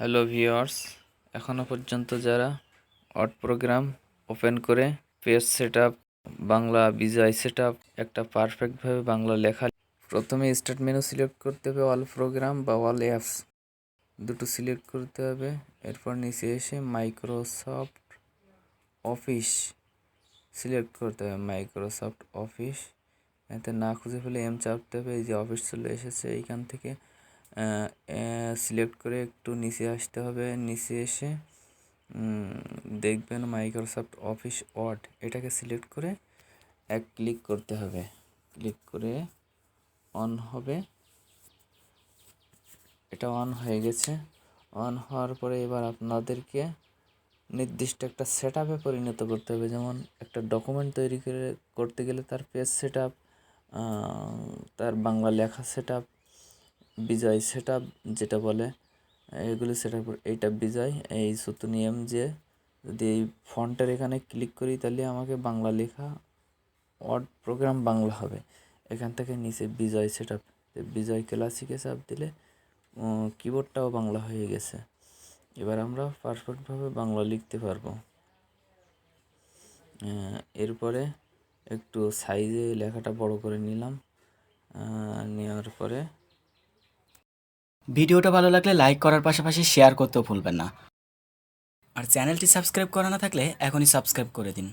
Hello viewers এখনও পর্যন্ত যারা অট প্রোগ্রাম ওপেন করে page set Bangla Bijoy set একটা পারফেক্টভাবে বাংলা লেখা, প্রথমে স্টার্ট মেনু সিলেক্ট করতে হবে অল প্রোগ্রাম বা অল অ্যাপস। দুটো সিলেক্ট করতে হবে, এরপর নিচে এসে মাইক্রোসফট অফিস সিলেক্ট করতে হবে, মাইক্রোসফট অফিস। এতে না খুঁজে পেলে এম চাপতে হবে, এই যে অফিস চলে এসেছে এইখান থেকে সিলেক্ট করে একটু নিচে আসতে হবে। নিচে এসে দেখবেন মাইক্রোসফট অফিস ওয়ার্ড এটাকে সিলেক্ট করে এক ক্লিক করতে হবে। ক্লিক করে অন হবে। এটা অন হয়ে গেছে। অন হওয়ার পরে এবার আপনাদেরকে নির্দিষ্ট একটা সেট আপে পরিণত করতে হবে। যেমন একটা ডকুমেন্ট তৈরি করে, করতে গেলে তার পেজ সেট তার বাংলা লেখা সেট আপ বিজয় সেট যেটা বলে, এগুলো সেট এইটা বিজয়, এই সুতুনিয়ম যে, যদি এই ফন্টের এখানে ক্লিক করি তাহলে আমাকে বাংলা লেখা, ওয়ার্ড প্রোগ্রাম বাংলা হবে। এখান থেকে নিচে বিজয় সেট বিজয় ক্লাসিকে চাপ দিলে কিবোর্ডটাও বাংলা হয়ে গেছে। এবার আমরা পারফেক্টভাবে বাংলা লিখতে পারব। এরপরে একটু সাইজে লেখাটা বড় করে নিলাম। নেওয়ার পরে ভিডিওটা ভালো লাগলে লাইক করার পাশাপাশি শেয়ার করতেও ভুলবেন না। আর চ্যানেলটি সাবস্ক্রাইব করা না থাকলে এখনই সাবস্ক্রাইব করে দিন।